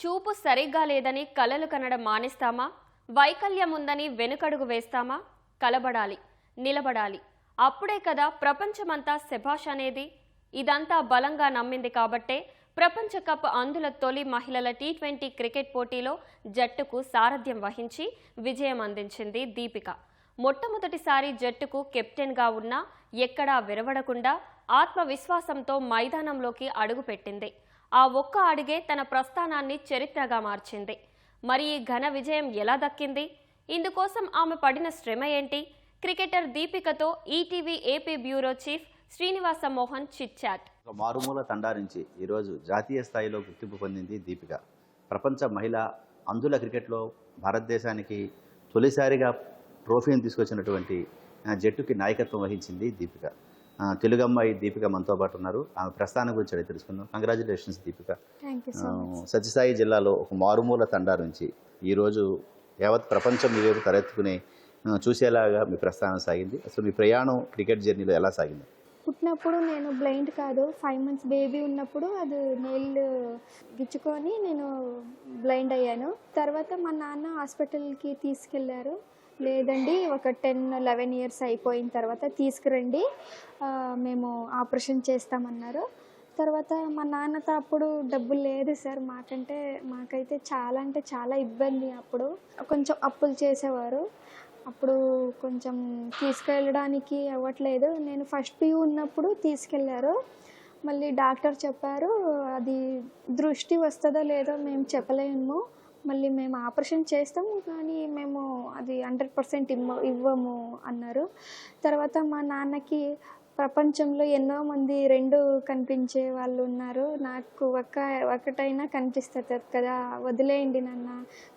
చూపు సరిగ్గా లేదని కలలు కనడం మానేస్తామా? వైకల్యం ఉందని వెనుకడుగు వేస్తామా? కలబడాలి నిలబడాలి. అప్పుడే కదా ప్రపంచమంతా శభాష్ అనేది. ఇదంతా బలంగా నమ్మింది కాబట్టే ప్రపంచ కప్ అందుల తొలి మహిళల టీ ట్వంటీ క్రికెట్ పోటీలో జట్టుకు సారథ్యం వహించి విజయం అందించింది దీపిక. మొట్టమొదటిసారి జట్టుకు కెప్టెన్గా ఉన్నా ఎక్కడా విరవడకుండా ఆత్మవిశ్వాసంతో మైదానంలోకి అడుగుపెట్టింది. ఆ ఒక్క అడుగే తన ప్రస్థానాన్ని చరిత్రగా మార్చింది. మరి ఈ ఘన విజయం ఎలా దక్కింది? ఇందుకోసం ఆమె పడిన శ్రమ ఏంటి? Cricketer దీపికతో ETV AP bureau chief Srinivasa Mohan chitchat. ఒక మారుమూల తండా నుంచి ఈరోజు జాతీయ స్థాయిలో గుర్తింపు పొందింది దీపిక. ప్రపంచ మహిళ అందుల క్రికెట్లో భారతదేశానికి తొలిసారిగా ట్రోఫీని తీసుకొచ్చినటువంటి జట్టుకి నాయకత్వం వహించింది దీపిక. ఆ, తెలుగు అమ్మాయి దీపిక మనతో పాటు ఉన్నారు. ఆమె ప్రస్థానం గురించి అడిగి తెలుసుకుందాం. కంగ్రాచులేషన్స్ దీపిక. సత్యసాయి జిల్లాలో ఒక మారుమూల తండా నుంచి ఈరోజు యావత్ ప్రపంచం మీ వైపు తలెత్తుకునే చూసేలాగా మీ ప్రస్థానం సాగింది. అసలు మీ ప్రయాణం క్రికెట్ జర్నీలో ఎలా సాగింది? పుట్టినప్పుడు నేను బ్లైండ్ కాదు. ఫైవ్ మంత్స్ బేబీ ఉన్నప్పుడు అది నెయిల్ గిచ్చుకొని నేను బ్లైండ్ అయ్యాను. తర్వాత మా నాన్న హాస్పిటల్కి తీసుకెళ్ళారు. లేదండి ఒక టెన్ లెవెన్ ఇయర్స్ అయిపోయిన తర్వాత తీసుకురండి. మేము ఆపరేషన్ చేస్తామన్నారు. తర్వాత మా నాన్నతో అప్పుడు డబ్బులు లేదు సార్ మాకంటే మాకైతే చాలా అంటే చాలా ఇబ్బంది అప్పుడు. కొంచెం అప్పులు చేసేవారు. అప్పుడు కొంచెం తీసుకెళ్ళడానికి అవ్వట్లేదు. నేను ఫస్ట్ పీ ఉన్నప్పుడు తీసుకెళ్ళారు మళ్ళీ డాక్టర్ చెప్పారు అది దృష్టి వస్తుందో లేదో మేము చెప్పలేము. మళ్ళీ మేము ఆపరేషన్ చేస్తాం కానీ మేము అది హండ్రెడ్ పర్సెంట్ ఇవ్వ ఇవ్వము అన్నారు. తర్వాత మా నాన్నకి ప్రపంచంలో ఎన్నో మంది రెండు కనిపించే వాళ్ళు ఉన్నారు. నాకు ఒక ఒకటైనా కనిపిస్తుంది కదా వదిలేయండి నాన్న.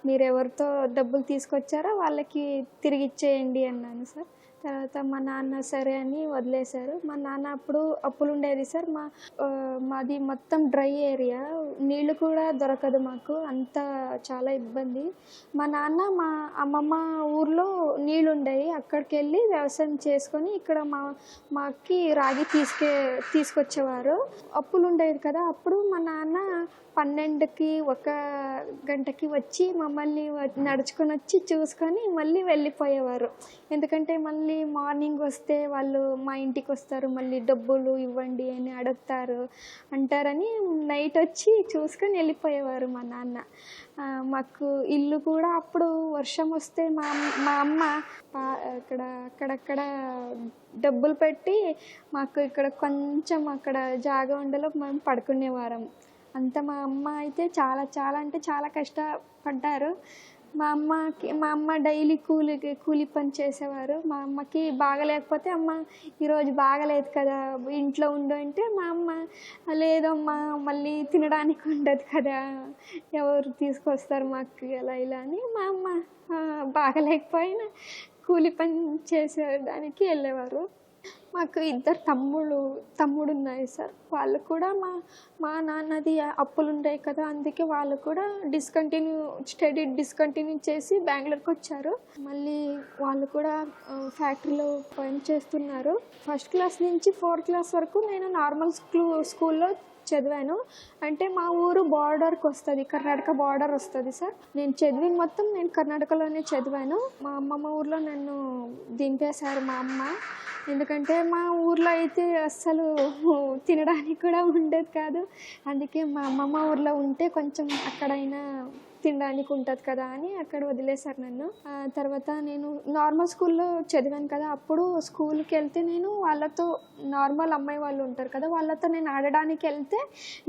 మీరు ఎవరితో డబ్బులు తీసుకొచ్చారో వాళ్ళకి తిరిగి ఇచ్చేయండి అన్నాను సార్. తర్వాత మా నాన్న సరే అని వదిలేశారు. మా నాన్న అప్పుడు అప్పులు ఉండేది సార్. మా మాది మొత్తం డ్రై ఏరియా. నీళ్ళు కూడా దొరకదు మాకు. అంత చాలా ఇబ్బంది. మా నాన్న మా అమ్మమ్మ ఊర్లో నీళ్ళు ఉండేవి అక్కడికి వెళ్ళి వ్యవసాయం చేసుకొని ఇక్కడ మా మాకి రాగి తీసుకే తీసుకొచ్చేవారు. అప్పులు ఉండేది కదా. అప్పుడు మా నాన్న పన్నెండుకి ఒక గంటకి వచ్చి మమ్మల్ని నడుచుకొని వచ్చి చూసుకొని మళ్ళీ వెళ్ళిపోయేవారు. ఎందుకంటే మళ్ళీ మార్నింగ్ వస్తే వాళ్ళు మా ఇంటికి వస్తారు మళ్ళీ డబ్బులు ఇవ్వండి అని అడుగుతారు అంటారని నైట్ వచ్చి చూసుకొని వెళ్ళిపోయేవారు మా నాన్న. మాకు ఇల్లు కూడా అప్పుడు వర్షం వస్తే మా మా అమ్మ పా- అక్కడ అక్కడక్కడ డబ్బులు పెట్టి మాకు ఇక్కడ కొంచెం అక్కడ జాగా ఉండలో మేము పడుకునేవారం. అంత మా అమ్మ అయితే చాలా చాలా అంటే చాలా కష్టపడ్డారు. మా అమ్మకి మా అమ్మ డైలీ కూలి కూలి పని చేసేవారు. మా అమ్మకి బాగలేకపోతే అమ్మ ఈరోజు బాగలేదు కదా ఇంట్లో ఉండు అంటే మా అమ్మ లేదమ్మా మళ్ళీ తినడానికి ఉండదు కదా ఎవరు తీసుకొస్తారు మాకు ఎలా ఇలా అని మా అమ్మ బాగలేకపోయినా కూలి పని చేసేదానికి వెళ్ళేవారు. మాకు ఇద్దరు తమ్ముళ్ళు తమ్ముడు ఉన్నాయి సార్. వాళ్ళు కూడా మా మా నాన్నది అప్పులు ఉంటాయి కదా అందుకే వాళ్ళు కూడా డిస్కంటిన్యూ స్టడీ డిస్కంటిన్యూ చేసి బెంగళూరుకి వచ్చారు. మళ్ళీ వాళ్ళు కూడా ఫ్యాక్టరీలో పని చేస్తున్నారు. ఫస్ట్ క్లాస్ నుంచి ఫోర్త్ క్లాస్ వరకు నేను నార్మల్ స్కూ స్కూల్లో చదివాను. అంటే మా ఊరు బార్డర్కి వస్తుంది కర్ణాటక బార్డర్ వస్తుంది సార్. నేను చదివిన మొత్తం నేను కర్ణాటకలోనే చదివాను. మా అమ్మమ్మ ఊర్లో నన్ను దింపేశారు మా అమ్మ. ఎందుకంటే మా ఊర్లో అయితే అస్సలు తినడానికి కూడా ఉండేది కాదు. అందుకే మా అమ్మమ్మ ఊర్లో ఉంటే కొంచెం అక్కడైనా తినడానికి ఉంటుంది కదా అని అక్కడ వదిలేశారు నన్ను. తర్వాత నేను నార్మల్ స్కూల్లో చదివాను కదా అప్పుడు స్కూల్కి వెళ్తే నేను వాళ్ళతో నార్మల్ అమ్మాయి వాళ్ళు ఉంటారు కదా వాళ్ళతో నేను ఆడడానికి వెళ్తే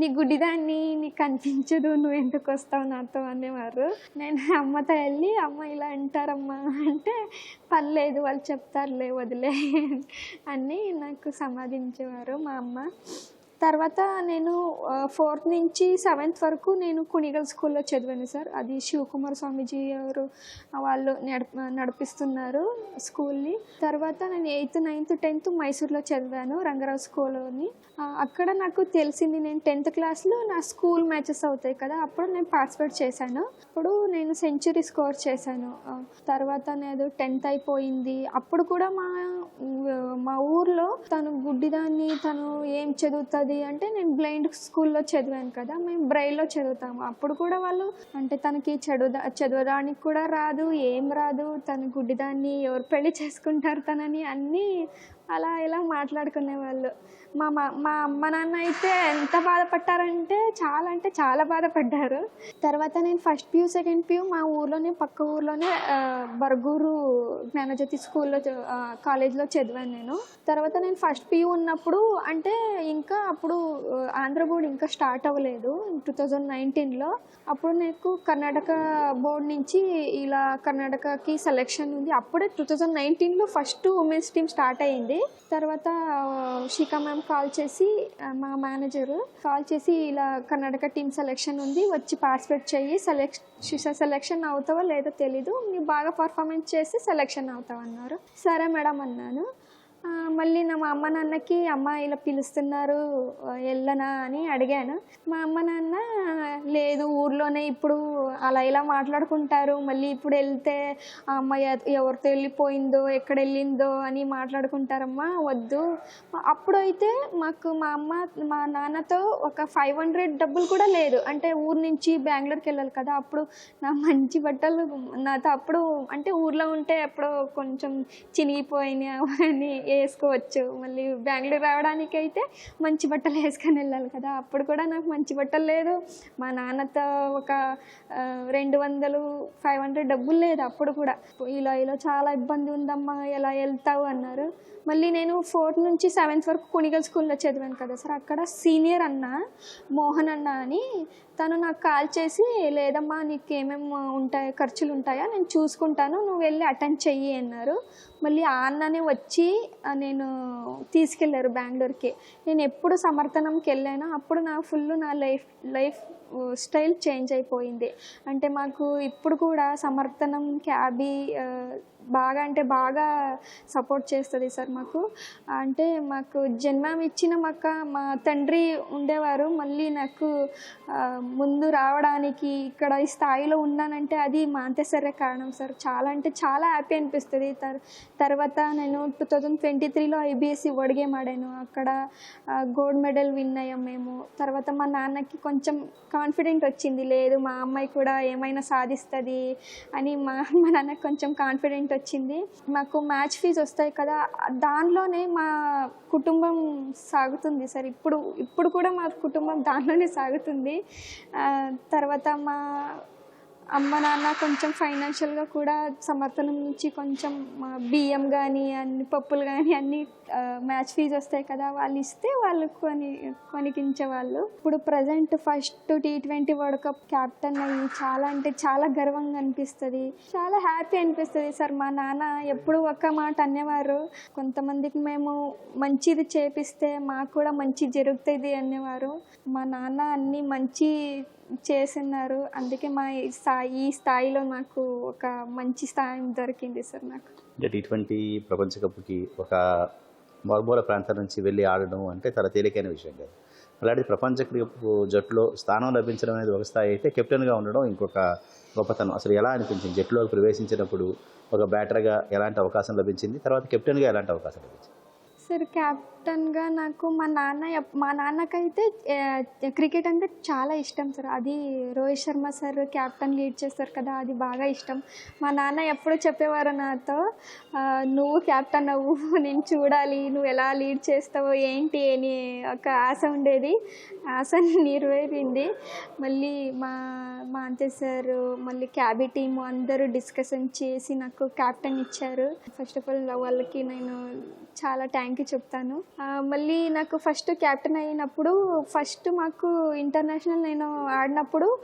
నీ గుడ్డిదాన్ని నీకు కనిపించదు నువ్వు ఎందుకు వస్తావు నాతో అనేవారు. నేను అమ్మతో వెళ్ళి అమ్మ ఇలా అంటారమ్మా అంటే పర్లేదు వాళ్ళు చెప్తారులే వదిలే అని నాకు సమాధించేవారు మా అమ్మ. తర్వాత నేను ఫోర్త్ నుంచి సెవెంత్ వరకు నేను కుణిగల్ స్కూల్లో చదివాను సార్. అది శివకుమార్ స్వామీజీ గారు వాళ్ళు నడప నడిపిస్తున్నారు స్కూల్ని. తర్వాత నేను ఎయిత్ నైన్త్ టెన్త్ మైసూర్లో చదివాను రంగరావు స్కూల్లోని. అక్కడ నాకు తెలిసింది నేను టెన్త్ క్లాస్లో నా స్కూల్ మ్యాచెస్ అవుతాయి కదా అప్పుడు నేను పార్టిసిపేట్ చేశాను. అప్పుడు నేను సెంచరీ స్కోర్ చేశాను. తర్వాత నేను టెన్త్ అయిపోయింది. అప్పుడు కూడా మా మా ఊర్లో తను గుడ్డిదాన్ని తను ఏం చదువుతుంది అది అంటే నేను బ్లైండ్ స్కూల్లో చదివాను కదా మేము బ్రైల్లో చదువుతాము. అప్పుడు కూడా వాళ్ళు అంటే తనకి చదువుదా చదవడానికి కూడా రాదు ఏం రాదు తన గుడ్డిదాన్ని ఎవరు పెళ్ళి చేసుకుంటారు తనని అన్నీ అలా ఇలా మాట్లాడుకునేవాళ్ళు మా మా మా అమ్మ నాన్న అయితే ఎంత బాధపడ్డారంటే చాలా అంటే చాలా బాధపడ్డారు. తర్వాత నేను ఫస్ట్ పియూ సెకండ్ పియూ మా ఊర్లోనే పక్క ఊర్లోనే బర్గూరు జ్ఞానజ్యోతి స్కూల్లో కాలేజ్లో చదివాను నేను. తర్వాత నేను ఫస్ట్ పియూ ఉన్నప్పుడు అంటే ఇంకా అప్పుడు ఆంధ్ర బోర్డ్ ఇంకా స్టార్ట్ అవ్వలేదు టూ థౌజండ్ నైన్టీన్లో. అప్పుడు నాకు కర్ణాటక బోర్డ్ నుంచి ఇలా కర్ణాటకకి సెలెక్షన్ ఉంది. అప్పుడే టూ థౌజండ్ నైన్టీన్లో ఫస్ట్ ఉమెన్స్ టీమ్ స్టార్ట్ అయింది తర్వాత శిఖా మ్యామ్ కాల్ చేసి మా మేనేజర్ కాల్ చేసి ఇలా కర్ణాటక టీమ్ సెలెక్షన్ ఉంది వచ్చి పార్టిసిపేట్ చేయి సెలెక్ట్ సెలెక్షన్ అవుతావో లేదో తెలీదు. నువ్వు బాగా పర్ఫార్మెన్స్ చేసి సెలెక్షన్ అవుతావు అన్నారు సరే మేడం అన్నాను. మళ్ళీ నా మా అమ్మ నాన్నకి అమ్మ ఇలా పిలుస్తున్నారు వెళ్ళనా అని అడిగాను. మా అమ్మ నాన్న లేదు ఊర్లోనే ఇప్పుడు అలా ఇలా మాట్లాడుకుంటారు. మళ్ళీ ఇప్పుడు వెళ్తే ఆ అమ్మ ఎవరితో వెళ్ళిపోయిందో ఎక్కడ వెళ్ళిందో అని మాట్లాడుకుంటారమ్మా వద్దు. అప్పుడు అయితే మాకు మా అమ్మ మా నాన్నతో ఒక ఫైవ్ హండ్రెడ్ డబ్బులు కూడా లేదు. అంటే ఊరు నుంచి బెంగళూరుకి వెళ్ళాలి కదా అప్పుడు నా మంచి బట్టలు నాతో అప్పుడు అంటే ఊర్లో ఉంటే అప్పుడు కొంచెం చినిగిపోయినాయి అని వేసుకోవచ్చు. మళ్ళీ బెంగళూరు రావడానికి అయితే మంచి బట్టలు వేసుకొని వెళ్ళాలి కదా. అప్పుడు కూడా నాకు మంచి బట్టలు లేదు. మా నాన్నతో ఒక రెండు వందలు ఫైవ్ హండ్రెడ్ డబ్బులు లేదు అప్పుడు కూడా. ఇలా ఇలా చాలా ఇబ్బంది ఉందమ్మా ఎలా వెళ్తావు అన్నారు. మళ్ళీ నేను ఫోర్త్ నుంచి సెవెంత్ వరకు కుణిగల్ స్కూల్లో చదివాను కదా సార్. అక్కడ సీనియర్ అన్న మోహన్ అన్న అని తను నాకు కాల్ చేసి లేదమ్మా నీకు ఏమేమి ఉంటాయి ఖర్చులు ఉంటాయా? నేను చూసుకుంటాను నువ్వు వెళ్ళి అటెండ్ చెయ్యి అన్నారు. మళ్ళీ ఆ అన్ననే వచ్చి నేను తీసుకెళ్ళారు బెంగళూరుకి. నేను ఎప్పుడు సమర్థనంకి వెళ్ళానో అప్పుడు నా ఫుల్ నా లైఫ్ లైఫ్ స్టైల్ చేంజ్ అయిపోయింది. అంటే మాకు ఇప్పుడు కూడా సమర్థనం క్యాబీ బాగా అంటే బాగా సపోర్ట్ చేస్తుంది సార్ మాకు. అంటే మాకు జన్మం ఇచ్చిన మాక మా తండ్రి ఉండేవారు. మళ్ళీ నాకు ముందు రావడానికి ఇక్కడ ఈ స్థాయిలో ఉన్నానంటే అది మా అంతేసరే కారణం సార్. చాలా అంటే చాలా హ్యాపీ అనిపిస్తుంది. తర్ తర్వాత నేను టూ థౌజండ్ ట్వంటీ త్రీలో ఐబిఎస్సి వర్డ్ గేమ్ ఆడాను అక్కడ గోల్డ్ మెడల్ విన్ అయ్యాం మేము. తర్వాత మా నాన్నకి కొంచెం కాన్ఫిడెంట్ వచ్చింది. లేదు మా అమ్మాయి కూడా ఏమైనా సాధిస్తుంది అని మా మా నాన్నకి కొంచెం కాన్ఫిడెంట్ వచ్చింది మాకు మ్యాచ్ ఫీజు వస్తాయి కదా దానిలోనే మా కుటుంబం సాగుతుంది సార్. ఇప్పుడు ఇప్పుడు కూడా మా కుటుంబం దానిలోనే సాగుతుంది. తర్వాత మా అమ్మ నాన్న కొంచెం ఫైనాన్షియల్గా కూడా సమర్థనం నుంచి కొంచెం మా బియ్యం కానీ అన్ని పప్పులు కానీ అన్ని మ్యాచ్ ఫీజు వస్తాయి కదా వాళ్ళు ఇస్తే వాళ్ళు కొని కొనికించేవాళ్ళు. ఇప్పుడు present first T twenty world cup captain అయ్యి చాలా అంటే చాలా గర్వంగా అనిపిస్తుంది. చాలా హ్యాపీ అనిపిస్తుంది. సార్ మా నాన్న ఎప్పుడు ఒక్క మాట అనేవారు. కొంతమందికి మేము మంచిది చేపిస్తే మాకు కూడా మంచి జరుగుతుంది అనేవారు. మా నాన్న అన్ని మంచి చేసినారు. అందుకే మా ఈ స్థాయి ఈ స్థాయిలో నాకు ఒక మంచి స్థాయి దొరికింది సార్ నాకు. టీ ట్వంటీ ప్రపంచ కప్కి ఒక మారుమూల ప్రాంతం నుంచి వెళ్ళి ఆడడం అంటే చాలా తేలికైన విషయం కాదు. అలాంటి ప్రపంచ జట్టులో స్థానం లభించడం అనేది ఒక స్థాయి అయితే కెప్టెన్గా ఉండడం ఇంకొక గొప్పతనం. అసలు ఎలా అనిపించింది? జట్టులోకి ప్రవేశించినప్పుడు ఒక బ్యాటర్గా ఎలాంటి అవకాశం లభించింది? తర్వాత కెప్టెన్గా ఎలాంటి అవకాశం లభించింది? సార్ క్యాప్టెన్గా నాకు మా నాన్న మా నాన్నకైతే క్రికెట్ అంటే చాలా ఇష్టం సార్. అది Rohit Sharma sir captain lead చేస్తారు కదా అది బాగా ఇష్టం. మా నాన్న ఎప్పుడు చెప్పేవారు నాతో నువ్వు క్యాప్టెన్ అవ్వు నేను చూడాలి నువ్వు ఎలా లీడ్ చేస్తావో ఏంటి అని ఒక ఆశ ఉండేది. ఆశ నెరవేరింది. మళ్ళీ మా మా అంతే సార్ మళ్ళీ క్యాబీ టీమ్ అందరూ డిస్కషన్ చేసి నాకు క్యాప్టెన్ ఇచ్చారు. ఫస్ట్ ఆఫ్ ఆల్ వాళ్ళకి నేను చాలా థ్యాంక్ యూ చెప్తాను. మళ్ళీ నాకు ఫస్ట్ క్యాప్టెన్ అయినప్పుడు ఫస్ట్ మాకు ఇంటర్నేషనల్ నేను ఆడినప్పుడు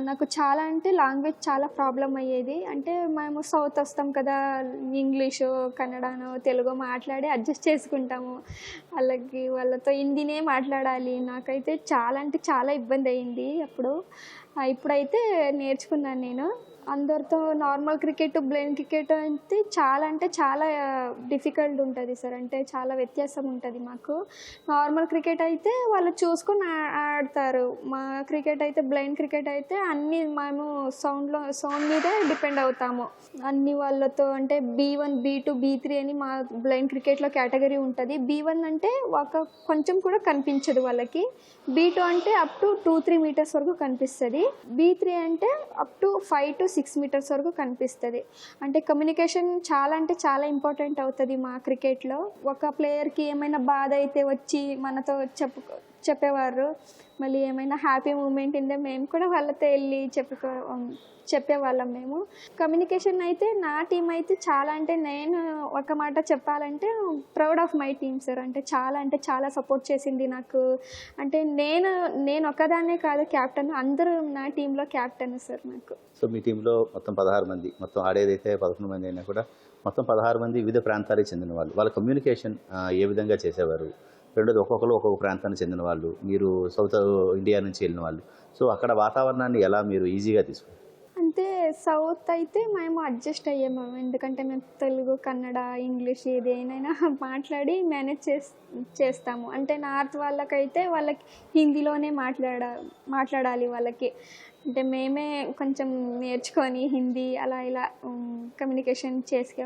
నాకు చాలా అంటే లాంగ్వేజ్ చాలా ప్రాబ్లం అయ్యేది. అంటే మేము సౌత్ వస్తాం కదా ఇంగ్లీషు కన్నడనో తెలుగు మాట్లాడి అడ్జస్ట్ చేసుకుంటాము. వాళ్ళకి వాళ్ళతో హిందీనే మాట్లాడాలి. నాకైతే చాలా అంటే చాలా ఇబ్బంది అయింది అప్పుడు. ఇప్పుడైతే నేర్చుకున్నాను నేను. అందరితో నార్మల్ క్రికెట్ బ్లైండ్ క్రికెట్ అయితే చాలా అంటే చాలా డిఫికల్ట్ ఉంటుంది సార్. అంటే చాలా వ్యత్యాసం ఉంటుంది మాకు. నార్మల్ క్రికెట్ అయితే వాళ్ళు చూసుకొని ఆడతారు. మా క్రికెట్ అయితే బ్లైండ్ క్రికెట్ అయితే అన్ని మేము సౌండ్లో సౌండ్ మీదే డిపెండ్ అవుతాము. అన్ని వాళ్ళతో అంటే B one B two B three అని మా బ్లైండ్ క్రికెట్లో కేటగిరీ ఉంటుంది. బీ వన్ అంటే ఒక కొంచెం కూడా కనిపించదు వాళ్ళకి. బీ టూ అంటే up to two three metres వరకు కనిపిస్తుంది. బీ త్రీ అంటే up to five to six metres వరకు కనిపిస్తుంది. అంటే కమ్యూనికేషన్ చాలా అంటే చాలా ఇంపార్టెంట్ అవుతుంది మా క్రికెట్లో ఒక ప్లేయర్కి ఏమైనా బాధ అయితే వచ్చి మనతో చెప్పు చెప్పేవారు. మళ్ళీ ఏమైనా హ్యాపీ మూమెంట్ ఉంటే మేము కూడా వాళ్ళతో వెళ్ళి చెప్పుకో చెప్పేవాళ్ళం మేము. కమ్యూనికేషన్ అయితే నా టీం అయితే చాలా అంటే నేను ఒక మాట చెప్పాలంటే proud of my team sir అంటే చాలా అంటే చాలా సపోర్ట్ చేసింది నాకు. అంటే నేను నేను ఒక్కదాన్నే కాదు క్యాప్టెన్ అందరూ నా టీంలో క్యాప్టెన్ సార్ నాకు. సో మీ టీంలో మొత్తం పదహారు మంది మొత్తం ఆడేదైతే పదకొండు మంది అయినా కూడా మొత్తం పదహారు మంది వివిధ ప్రాంతాలకు చెందిన వాళ్ళు. వాళ్ళ కమ్యూనికేషన్ ఏ విధంగా చేసేవారు? రెండోది ఒక్కొక్కరు ఒక్కొక్క ప్రాంతానికి చెందిన వాళ్ళు. మీరు సౌత్ ఇండియా నుంచి వెళ్ళిన వాళ్ళు. సో అక్కడ వాతావరణాన్ని ఎలా మీరు ఈజీగా తీసుకున్నారు అంటే సౌత్ అయితే మేము అడ్జస్ట్ అయ్యాము. ఎందుకంటే మేము తెలుగు కన్నడ ఇంగ్లీష్ ఏదైనా మాట్లాడి మేనేజ్ చేస్ చేస్తాము. అంటే నార్త్ వాళ్ళకైతే వాళ్ళకి హిందీలోనే మాట్లాడ మాట్లాడాలి వాళ్ళకి. అంటే మేమే కొంచెం నేర్చుకొని హిందీ అలా ఇలా కమ్యూనికేషన్ చేసుకే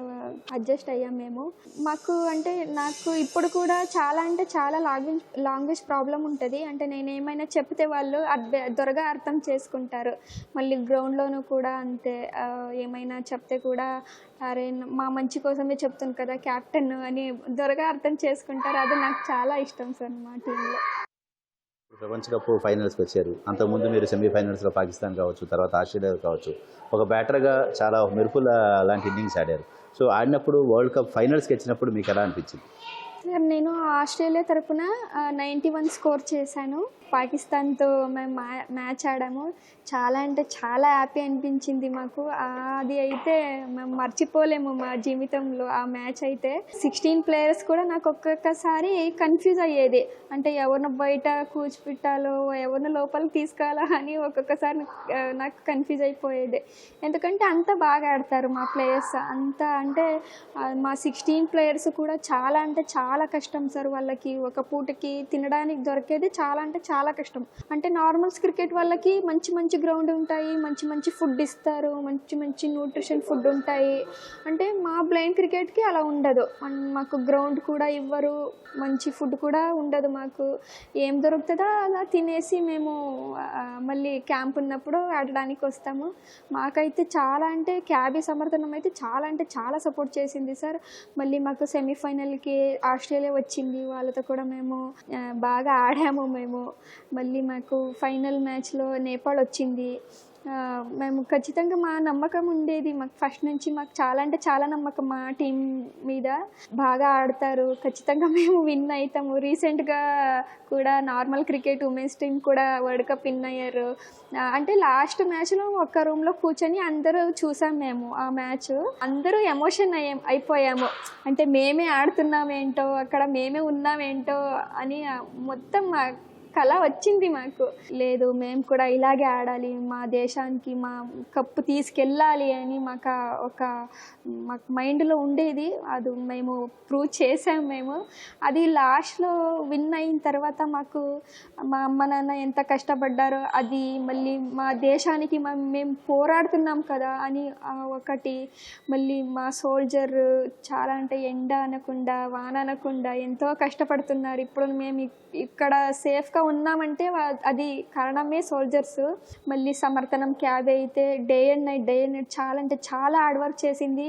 అడ్జస్ట్ అయ్యాం మేము. మాకు అంటే నాకు ఇప్పుడు కూడా చాలా అంటే చాలా లాంగ్వేజ్ లాంగ్వేజ్ ప్రాబ్లం ఉంటుంది. అంటే నేను ఏమైనా చెప్తే వాళ్ళు అర్థ త్వరగా అర్థం చేసుకుంటారు. మళ్ళీ గ్రౌండ్లోనూ కూడా కూడా అంతే. ఏమైనా చెప్తే కూడా అరే మా మంచి కోసమే చెప్తాను కదా క్యాప్టెన్ అని త్వరగా అర్థం చేసుకుంటారు. అది నాకు చాలా ఇష్టం సార్ మా టీంలో. ప్రపంచ కప్ ఫైనల్స్కి వచ్చారు. అంతకుముందు మీరు సెమీఫైనల్స్లో పాకిస్తాన్ కావచ్చు తర్వాత ఆస్ట్రేలియా కావచ్చు ఒక బ్యాటర్గా చాలా మెరుపుల లాంటి ఇన్నింగ్స్ ఆడారు. సో ఆడినప్పుడు వరల్డ్ కప్ ఫైనల్స్కి వచ్చినప్పుడు మీకు ఎలా అనిపించింది? నేను ఆస్ట్రేలియా తరఫున నైంటీ వన్ స్కోర్ చేశాను. పాకిస్తాన్తో మేము మ్యా మ్యాచ్ ఆడాము. చాలా అంటే చాలా హ్యాపీ అనిపించింది మాకు. అది అయితే మేము మర్చిపోలేము మా జీవితంలో ఆ మ్యాచ్ అయితే. సిక్స్టీన్ ప్లేయర్స్ కూడా నాకు ఒక్కొక్కసారి కన్ఫ్యూజ్ అయ్యేది. అంటే ఎవరిని బయట కూర్చిపెట్టాలో ఎవరిని లోపలికి తీసుకోవాలా అని ఒక్కొక్కసారి నాకు, కన్ఫ్యూజ్ అయిపోయేది. ఎందుకంటే అంత బాగా ఆడతారు మా ప్లేయర్స్. అంత అంటే మా సిక్స్టీన్ ప్లేయర్స్ కూడా చాలా అంటే చాలా చాలా కష్టం సార్ వాళ్ళకి. ఒక పూటకి తినడానికి దొరికేది చాలా అంటే చాలా కష్టం. అంటే నార్మల్స్ క్రికెట్ వాళ్ళకి మంచి మంచి గ్రౌండ్ ఉంటాయి మంచి మంచి ఫుడ్ ఇస్తారు మంచి మంచి న్యూట్రిషన్ ఫుడ్ ఉంటాయి. అంటే మా బ్లైండ్ క్రికెట్కి అలా ఉండదు. మాకు గ్రౌండ్ కూడా ఇవ్వరు మంచి ఫుడ్ కూడా ఉండదు మాకు. ఏం దొరుకుతుందో అలా తినేసి మేము మళ్ళీ క్యాంప్ ఉన్నప్పుడు ఆడడానికి వస్తాము. మాకైతే చాలా అంటే క్యాబీ సమర్థనం అయితే చాలా అంటే చాలా సపోర్ట్ చేసింది సార్. మళ్ళీ మాకు సెమీఫైనల్కి ఆస్ట్రేలియా వచ్చింది. వాళ్ళతో కూడా మేము బాగా ఆడాము మేము. మళ్ళీ మాకు ఫైనల్ మ్యాచ్లో నేపాల్ వచ్చింది. మేము ఖచ్చితంగా మా నమ్మకం ఉండేది. మాకు ఫస్ట్ నుంచి మాకు చాలా అంటే చాలా నమ్మకం మా టీం మీద. బాగా ఆడతారు. ఖచ్చితంగా మేము విన్ అవుతాము రీసెంట్గా కూడా నార్మల్ క్రికెట్ ఉమెన్స్ టీం కూడా వరల్డ్ కప్ విన్ అయ్యారు. అంటే లాస్ట్ మ్యాచ్లో ఒక్క రూమ్లో కూర్చొని అందరూ చూసాం మేము ఆ మ్యాచ్ అందరూ ఎమోషన్ అయ్యాం అయిపోయాము. అంటే మేమే ఆడుతున్నామేంటో అక్కడ మేమే ఉన్నామేంటో అని మొత్తం మా కళ వచ్చింది మాకు. లేదు మేము కూడా ఇలాగే ఆడాలి మా దేశానికి మా కప్పు తీసుకెళ్ళాలి అని మాకు ఒక మాకు మైండ్లో ఉండేది. అది మేము ప్రూవ్ చేసాం మేము. అది లాస్ట్లో విన్ అయిన తర్వాత మాకు మా అమ్మ నాన్న ఎంత కష్టపడ్డారో అది మళ్ళీ మా దేశానికి మేము పోరాడుతున్నాం కదా అని ఒకటి మళ్ళీ మా సోల్జర్ చాలా అంటే ఎండ అనకుండా వాన అనకుండా ఎంతో కష్టపడుతున్నారు. ఇప్పుడు మేము ఇక్కడ సేఫ్గా ఉన్నామంటే అది కారణమే సోల్జర్స్ మళ్ళీ సమర్థనం క్యాబ్ అయితే day and night day and night చాలా అంటే చాలా హార్డ్ వర్క్ చేసింది.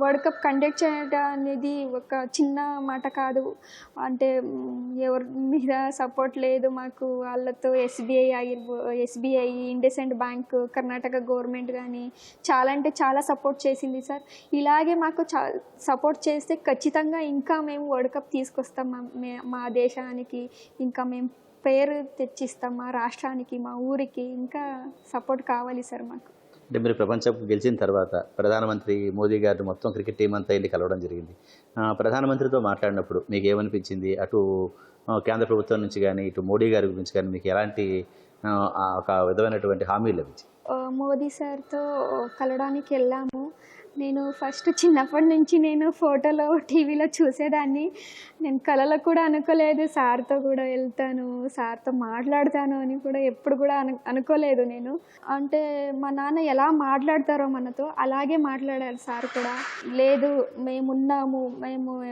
వరల్డ్ కప్ కండక్ట్ చేయడం అనేది ఒక చిన్న మాట కాదు. అంటే ఎవరి మీద సపోర్ట్ లేదు. మాకు వాళ్ళతో SBI ఆగిర్బో SBI IndusInd bank Karnataka government కానీ చాలా అంటే చాలా సపోర్ట్ చేసింది సార్. ఇలాగే మాకు చా సపోర్ట్ చేస్తే ఖచ్చితంగా ఇంకా మేము వరల్డ్ కప్ తీసుకొస్తాం మా మా దేశానికి. ఇంకా మేము పేరు తెచ్చిస్తాం మా రాష్ట్రానికి మా ఊరికి? ఇంకా సపోర్ట్ కావాలి సార్ మాకు. అంటే మీరు ప్రపంచ గెలిచిన తర్వాత ప్రధానమంత్రి మోదీ గారిని మొత్తం క్రికెట్ టీం అంతా వెళ్ళి కలవడం జరిగింది. ప్రధానమంత్రితో మాట్లాడినప్పుడు మీకు ఏమనిపించింది? అటు కేంద్ర ప్రభుత్వం నుంచి కానీ ఇటు మోడీ గారి గురించి కానీ మీకు ఎలాంటి ఒక విధమైనటువంటి హామీ లభించింది మోదీ సార్తో కలవడానికి వెళ్ళాము. నేను ఫస్ట్ చిన్నప్పటి నుంచి నేను ఫోటోలో టీవీలో చూసేదాన్ని. నేను కళలో కూడా అనుకోలేదు. సార్తో కూడా వెళ్తాను సార్తో మాట్లాడతాను అని కూడా ఎప్పుడు కూడా అను అనుకోలేదు నేను. అంటే మా నాన్న ఎలా మాట్లాడతారో మనతో అలాగే మాట్లాడారు సార్ కూడా. లేదు మేమున్నాము మేము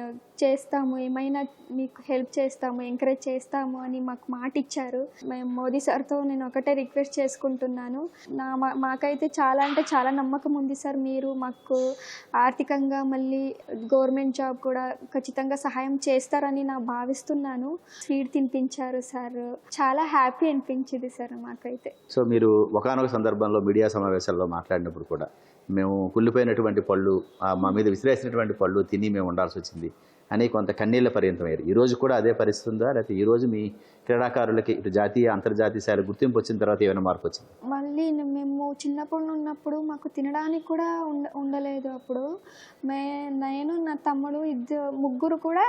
చేస్తాము ఏమైనా మీకు హెల్ప్ చేస్తాము ఎంకరేజ్ చేస్తాము అని మాకు మాట ఇచ్చారు. మేము మోదీ సార్తో నేను ఒకటే రిక్వెస్ట్ చేసుకుంటున్నాను. నా మా- మాకైతే చాలా అంటే చాలా నమ్మకం ఉంది సార్ మీరు మాకు ఆర్థికంగా మళ్ళీ గవర్నమెంట్ జాబ్ కూడా ఖచ్చితంగా సహాయం చేస్తారని నా భావిస్తున్నాను. స్వీట్ తినిపించారు సార్. చాలా హ్యాపీ అనిపించింది సార్ మాకైతే. సో మీరు ఒకనొక సందర్భంలో మీడియా సమావేశాల్లో మాట్లాడినప్పుడు కూడా మేము కుళ్ళిపోయినటువంటి పళ్ళు మా మీద విసిరేసినటువంటి పళ్ళు తిని మేము ఉండాల్సి వచ్చింది. అని కొంత కన్నీళ్ళ పర్యంతమయ్యారు. ఈరోజు కూడా అదే పరిస్థితి ఉందా లేకపోతే ఈరోజు మీ క్రీడాకారులకి ఇటు జాతీయ అంతర్జాతీయ స్థాయిలో గుర్తింపు వచ్చిన తర్వాత ఏమైనా మార్పు వచ్చింది? మళ్ళీ మేము చిన్నప్పుడు ఉన్నప్పుడు మాకు తినడానికి కూడా ఉండ ఉండలేదు అప్పుడు. మే నేను నా తమ్ముడు ఇద్దరు ముగ్గురు కూడా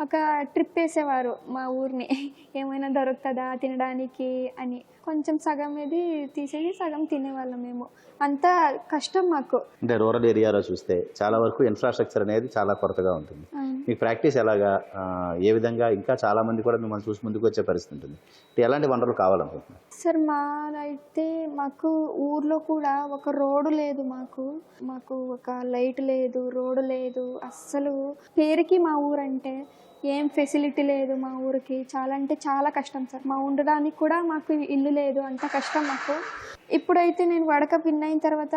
ఒక ట్రిప్ వేసేవారు మా ఊరిని. ఏమైనా దొరుకుతుందా తినడానికి అని. కొంచెం సగం ఇది తీసేసి సగం తినేవాళ్ళం మేము. అంత కష్టం మాకు. అంటే రూరల్ ఏరియాలో చూస్తే చాలా వరకు ఇన్ఫ్రాస్ట్రక్చర్ అనేది చాలా కొరతగా ఉంటుంది. మీకు ప్రాక్టీస్ ఎలాగా? ఏ విధంగా? ఇంకా చాలా మంది కూడా మిమ్మల్ని చూసి ముందుకు వచ్చే పరిస్థితి ఉంటుంది ఎలాంటి వనరులు కావాలనుకుంటున్నారు? సార్ మాదైతే మాకు ఊర్లో కూడా ఒక రోడ్డు లేదు మాకు. మాకు ఒక లైట్ లేదు రోడ్డు లేదు. అస్సలు పేరుకి మా ఊరంటే ఏం ఫెసిలిటీ లేదు మా ఊరికి. చాలా అంటే చాలా కష్టం సార్. మా ఉండడానికి కూడా మాకు ఇల్లు లేదు. అంత కష్టం మాకు. ఇప్పుడైతే నేను వడక విన్ అయిన తర్వాత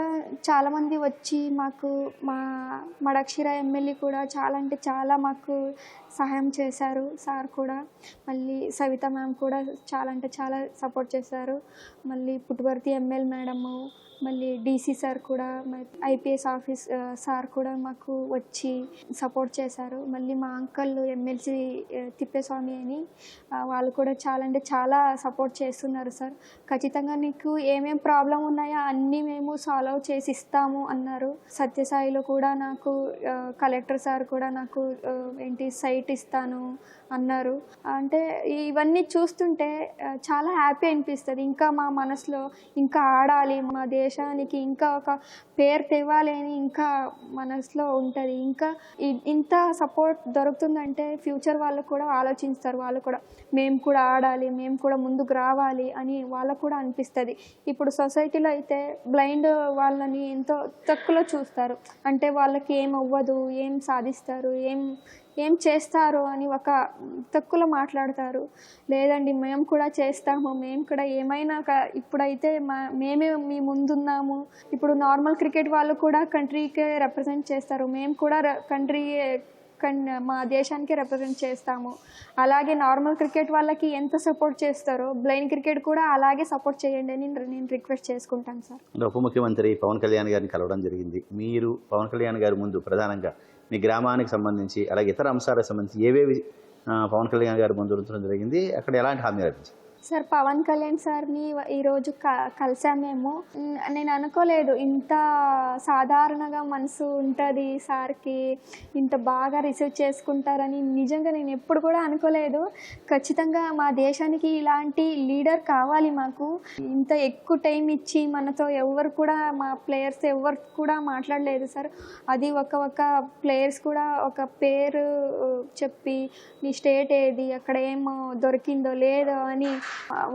చాలామంది వచ్చి మాకు మా మడక్షిర ఎమ్మెల్యే కూడా చాలా అంటే చాలా మాకు సహాయం చేశారు. సార్ కూడా. మళ్ళీ సవిత మ్యామ్ కూడా చాలా అంటే చాలా సపోర్ట్ చేశారు. మళ్ళీ పుట్టుపర్తి ఎంఎల్ మేడము మళ్ళీ డీసీ సార్ కూడా ఐపీఎస్ ఆఫీస్ సార్ కూడా మాకు వచ్చి సపోర్ట్ చేశారు. మళ్ళీ మా అంకల్ ఎమ్మెల్సీ తిప్పేస్వామి అని వాళ్ళు కూడా చాలా అంటే చాలా సపోర్ట్ చేస్తున్నారు సార్. ఖచ్చితంగా నీకు ఏమేం ప్రాబ్లం ఉన్నాయో అన్నీ మేము సాల్వ్ చేసి ఇస్తాము అన్నారు. సత్యసాయిలో కూడా నాకు కలెక్టర్ సార్ కూడా నాకు ఏంటి సైట్ ఇస్తాను అన్నారు. అంటే ఇవన్నీ చూస్తుంటే చాలా హ్యాపీ అనిపిస్తుంది. ఇంకా మా మనసులో ఇంకా ఆడాలి మా దేశానికి ఇంకా ఒక పేరు తేవాలి అని ఇంకా మనసులో ఉంటుంది. ఇంకా ఇంత సపోర్ట్ దొరుకుతుందంటే ఫ్యూచర్ వాళ్ళు కూడా ఆలోచిస్తారు. వాళ్ళు కూడా మేము కూడా ఆడాలి మేము కూడా ముందుకు రావాలి అని వాళ్ళకు కూడా అనిపిస్తుంది. ఇప్పుడు సొసైటీలో అయితే బ్లైండ్ వాళ్ళని ఎంతో తక్కువలో చూస్తారు. అంటే వాళ్ళకి ఏం అవ్వదు ఏం సాధిస్తారు ఏం ఏం చేస్తారు అని ఒక తక్కువలో మాట్లాడతారు. లేదండి మేము కూడా చేస్తాము. మేము కూడా ఏమైనా ఒక- ఇప్పుడైతే మా మేమే మీ ముందున్నాము. ఇప్పుడు నార్మల్ క్రికెట్ వాళ్ళు కూడా కంట్రీకే రిప్రజెంట్ చేస్తారు. మేము కూడా కంట్రీ కన్ మా దేశానికి రిప్రజెంట్ చేస్తాము. అలాగే నార్మల్ క్రికెట్ వాళ్ళకి ఎంత సపోర్ట్ చేస్తారో బ్లైండ్ క్రికెట్ కూడా అలాగే సపోర్ట్ చేయండి అని నేను రిక్వెస్ట్ చేసుకుంటాను సార్. ఉప ముఖ్యమంత్రి పవన్ కళ్యాణ్ గారిని కలవడం జరిగింది. మీరు పవన్ కళ్యాణ్ గారి ముందు ప్రధానంగా మీ గ్రామానికి సంబంధించి అలాగే ఇతర అంశాలకు సంబంధించి ఏవేవి పవన్ కళ్యాణ్ గారి ముందు ఉంచడం జరిగింది అక్కడ ఎలాంటి హామీ లభించింది సార్ పవన్ కళ్యాణ్ సార్ని ఈరోజు క కలిసాం మేము. నేను అనుకోలేదు ఇంత సాధారణంగా మనసు ఉంటుంది సార్కి ఇంత బాగా రిసీవ్ చేసుకుంటారని నిజంగా నేను ఎప్పుడు కూడా అనుకోలేదు. ఖచ్చితంగా మా దేశానికి ఇలాంటి లీడర్ కావాలి మాకు. ఇంత ఎక్కువ టైం ఇచ్చి మనతో ఎవరు కూడా మా ప్లేయర్స్ ఎవరు కూడా మాట్లాడలేదు సార్. అది ఒక ఒక ప్లేయర్స్ కూడా ఒక పేరు చెప్పి నీ స్టేట్ ఏది? అక్కడ ఏమో దొరికిందో లేదో అని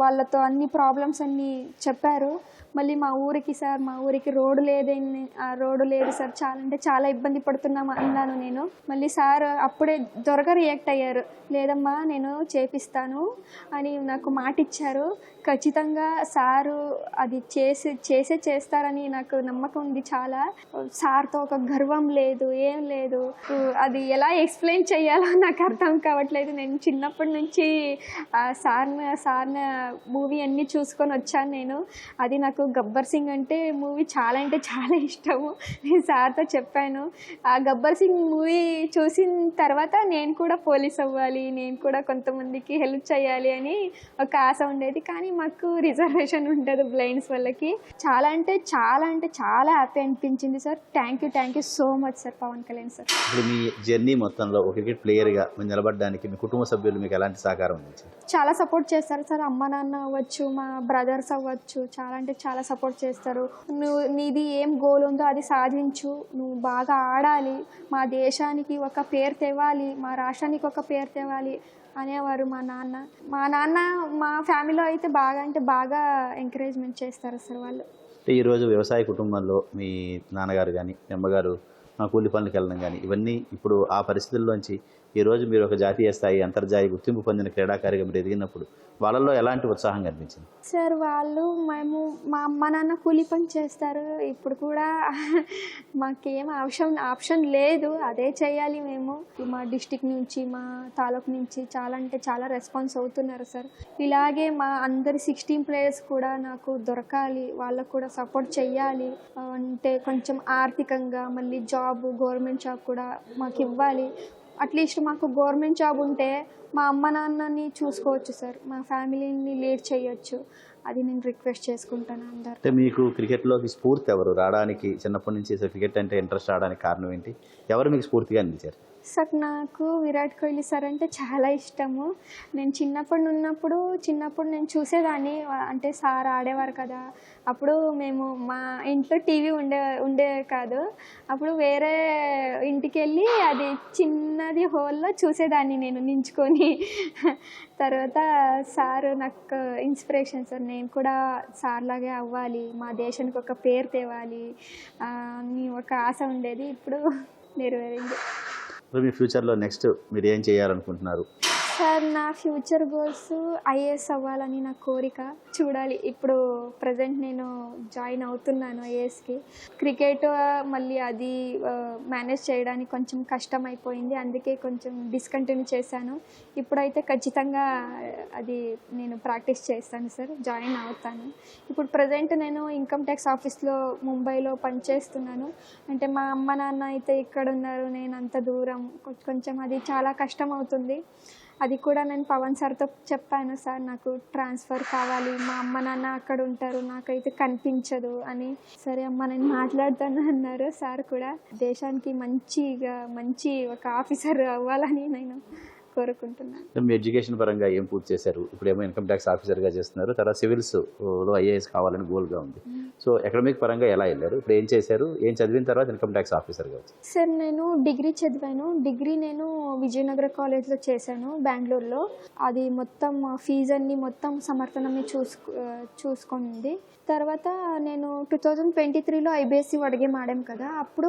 వాళ్ళతో అన్ని ప్రాబ్లమ్స్ అన్నీ చెప్పారు. మళ్ళీ మా ఊరికి సార్ మా ఊరికి రోడ్డు లేదని ఆ రోడ్డు లేదు సార్. చాలా అంటే చాలా ఇబ్బంది పడుతున్నాము అన్నాను నేను. మళ్ళీ సార్ అప్పుడే త్వరగా రియాక్ట్ అయ్యారు. లేదమ్మా నేను చేపిస్తాను అని నాకు మాట ఇచ్చారు ఖచ్చితంగా సారు అది చేసి చేసే చేస్తారని నాకు నమ్మకం ఉంది చాలా. సార్తో ఒక గర్వం లేదు ఏం లేదు. అది ఎలా ఎక్స్ప్లెయిన్ చేయాలో నాకు అర్థం కావట్లేదు. నేను చిన్నప్పటి నుంచి ఆ సార్ని మూవీ అన్నీ చూసుకొని వచ్చాను నేను. అది నాకు గబ్బర్ సింగ్ అంటే మూవీ చాలా అంటే చాలా ఇష్టము. నేను సార్తో చెప్పాను. ఆ గబ్బర్ సింగ్ మూవీ చూసిన తర్వాత నేను కూడా పోలీస్ అవ్వాలి నేను కూడా కొంతమందికి హెల్ప్ చేయాలి అని ఒక ఆశ ఉండేది. కానీ మాకు రిజర్వేషన్ ఉండదు బ్లైండ్స్ వాళ్ళకి. చాలా అంటే చాలా అంటే చాలా హ్యాపీ అనిపించింది sir. Thank you thank you so much sir Pavan Kalyan sir. ఇప్పుడు మీ జర్నీ మొత్తంలో ఒక క్రికెట్ ప్లేయర్గా నిలబడడానికి మీ కుటుంబ సభ్యులు మీకు ఎలాంటి సహకారం అందించారు? చాలా సపోర్ట్ చేస్తారు. సార్ అమ్మ నాన్న అవ్వచ్చు మా బ్రదర్స్ అవ్వచ్చు చాలా అంటే చాలా సపోర్ట్ చేస్తారు. నువ్వు నీది ఏం గోల్ ఉందో అది సాధించు. నువ్వు బాగా ఆడాలి. మా దేశానికి ఒక పేరు తేవాలి. మా రాష్ట్రానికి ఒక పేరు తేవాలి అనేవారు మా నాన్న. మా నాన్న మా ఫ్యామిలీలో అయితే బాగా అంటే బాగా ఎంకరేజ్మెంట్ చేస్తారు సార్ వాళ్ళు. ఈరోజు వ్యవసాయ కుటుంబంలో మీ నాన్నగారు కానీ మీ అమ్మగారు మా కూలి పనులకు వెళ్ళడం కానీ ఇవన్నీ ఇప్పుడు ఆ పరిస్థితుల్లోంచి ఈరోజు మీరు ఒక జాతీయ స్థాయి అంతర్జాతీయ గుర్తింపు పొందిన క్రీడాకారిగా మీరు ఎదిగినప్పుడు వాళ్ళల్లో ఎలాంటి ఉత్సాహం కనిపించింది? సార్ వాళ్ళు మేము మా అమ్మ నాన్న కూలి పని చేస్తారు. ఇప్పుడు కూడా మాకేం ఆప్షన్ ఆప్షన్ లేదు. అదే చేయాలి మేము. మా డిస్టిక్ నుంచి మా తాలూకు నుంచి చాలా అంటే చాలా రెస్పాన్స్ అవుతున్నారు సార్. ఇలాగే మా అందరి సిక్స్టీన్ ప్లేయర్స్ కూడా నాకు దొరకాలి. వాళ్ళకు కూడా సపోర్ట్ చేయాలి అంటే కొంచెం ఆర్థికంగా మళ్ళీ జాబ్ గవర్నమెంట్ జాబ్ కూడా మాకు ఇవ్వాలి. అట్లీస్ట్ మాకు గవర్నమెంట్ జాబ్ ఉంటే మా అమ్మ నాన్నని చూసుకోవచ్చు సార్. మా ఫ్యామిలీని లీడ్ చేయొచ్చు. అది నేను రిక్వెస్ట్ చేసుకుంటాను అందరు. అంటే మీకు క్రికెట్లోకి స్ఫూర్తి ఎవరు? రావడానికి చిన్నప్పటి నుంచి క్రికెట్ అంటే ఇంట్రెస్ట్ రావడానికి కారణం ఏంటి? ఎవరు మీకు స్ఫూర్తిగా అందించారు? సార్ నాకు విరాట్ కోహ్లీ సార్ అంటే చాలా ఇష్టము. నేను చిన్నప్పుడు ఉన్నప్పుడు చిన్నప్పుడు నేను చూసేదాన్ని. అంటే సార్ ఆడేవారు కదా. అప్పుడు మేము మా ఇంట్లో టీవీ ఉండే ఉండే కాదు. అప్పుడు వేరే ఇంటికి వెళ్ళి అది చిన్నది హోల్లో చూసేదాన్ని నేను నించుకొని. తర్వాత సార్ నాకు ఇన్స్పిరేషన్ సార్. నేను కూడా సార్ లాగే అవ్వాలి. మా దేశానికి ఒక పేరు తేవాలి. అని ఒక ఆశ ఉండేది. ఇప్పుడు నెరవేరింది. మీ ఫ్యూచర్లో నెక్స్ట్ మీరు ఏం చేయాలనుకుంటున్నారు? సార్ నా ఫ్యూచర్ గోల్స్ ఐఏఎస్ అవ్వాలని నా కోరిక. చూడాలి. ఇప్పుడు ప్రజెంట్ నేను జాయిన్ అవుతున్నాను ఐఏఎస్కి. క్రికెట్ మళ్ళీ అది మేనేజ్ చేయడానికి కొంచెం కష్టం అయిపోయింది అందుకే కొంచెం డిస్కంటిన్యూ చేశాను. ఇప్పుడైతే ఖచ్చితంగా అది నేను ప్రాక్టీస్ చేస్తాను సార్. జాయిన్ అవుతాను. ఇప్పుడు ప్రజెంట్ నేను ఇన్కమ్ ట్యాక్స్ ఆఫీస్లో ముంబైలో పనిచేస్తున్నాను. అంటే మా అమ్మ నాన్న అయితే ఇక్కడ ఉన్నారు నేను అంత దూరం. కొంచెం అది చాలా కష్టం అవుతుంది అది కూడా నేను పవన్ సార్తో చెప్పాను సార్ నాకు ట్రాన్స్ఫర్ కావాలి. మా అమ్మ నాన్న అక్కడ ఉంటారు నాకైతే కనిపించదు అని. సరే అమ్మ నేను మాట్లాడతాను అన్నారు. సార్ కూడా దేశానికి మంచిగా మంచి ఒక ఆఫీసర్ అవ్వాలని నేను కోరుకుంటున్నాను. మీ ఎడ్యుకేషన్ పరంగా ఏం పూర్తి చేశారు? ఇప్పుడు ఏమో ఇన్కమ్ ట్యాక్స్ ఆఫీసర్గా చేస్తున్నారు. తర్వాత సివిల్స్లో ఐఏఎస్ కావాలని గోల్గా ఉంది. సో ఎకనామిక్ పరంగా ఎలా వెళ్ళారు? ఇప్పుడు ఏం చేశారు? ఏం చదివిన తర్వాత ఇన్కమ్ ట్యాక్స్ ఆఫీసర్గా వచ్చారు. సార్ నేను డిగ్రీ చదివాను. డిగ్రీ నేను విజయనగర కాలేజ్లో చేశాను బెంగళూరులో. అది మొత్తం ఫీజు అన్ని మొత్తం సమర్థనమే చూసుకు చూసుకుంది. తర్వాత నేను టూ థౌజండ్ ట్వంటీ త్రీలో ఐబీఎస్సీ అడిగే ఆడాం కదా అప్పుడు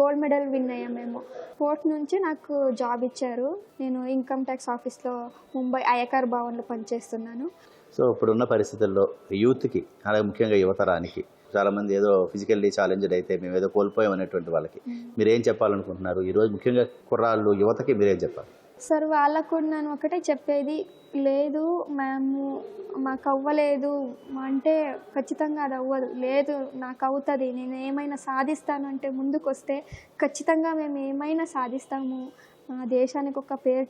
గోల్డ్ మెడల్ విన్ అయ్యాం మేము. ఫోర్త్ నుంచి నాకు జాబ్ ఇచ్చారు. నేను ఇన్కమ్ ట్యాక్స్ ఆఫీస్లో ముంబై అయ్యకార్ భవన్లో పనిచేస్తున్నాను. సో ఇప్పుడున్న పరిస్థితుల్లో యూత్కి అలాగే ముఖ్యంగా యువతరానికి చాలామంది ఏదో ఫిజికల్లీ ఛాలెంజ్డ్ అయితే మేము ఏదో కోల్పోయాం అనేటువంటి వాళ్ళకి మీరు ఏం చెప్పాలనుకుంటున్నారు ఈరోజు ముఖ్యంగా కుర్రాళ్ళు యువతకి మీరేం చెప్పాలి? సార్ వాళ్ళకు కూడా నేను ఒకటే చెప్పేది లేదు మేము మాకు అవ్వలేదు అంటే ఖచ్చితంగా అది అవ్వదు. లేదు నాకు అవుతుంది నేను ఏమైనా సాధిస్తాను అంటే ముందుకు వస్తే ఖచ్చితంగా మేము ఏమైనా సాధిస్తాము. మా దేశానికి ఒక పేరు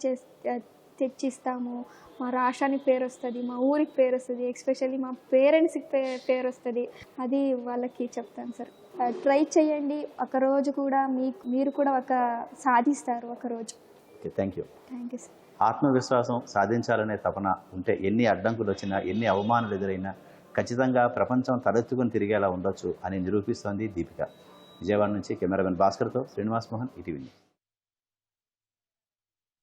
తెచ్చిస్తాము. మా రాష్ట్రానికి పేరు వస్తుంది మా ఊరికి పేరు వస్తుంది ఎస్పెషల్లీ మా పేరెంట్స్కి పే పేరు వస్తుంది అది వాళ్ళకి చెప్తాను సార్. ట్రై చేయండి. ఒకరోజు కూడా మీ మీరు కూడా ఒక సాధిస్తారు ఒకరోజు thank you. Thank you sir. ఆత్మవిశ్వాసం సాధించాలనే తపన ఉంటే ఎన్ని అడ్డంకులు వచ్చినా ఎన్ని అవమానాలు ఎదురైనా ఖచ్చితంగా ప్రపంచం తలెత్తుకుని తిరిగేలా ఉండొచ్చు అని నిరూపిస్తోంది దీపిక. విజయవాడ నుంచి కెమెరామెన్ భాస్కర్తో శ్రీనివాస్ మోహన్ న్యూస్.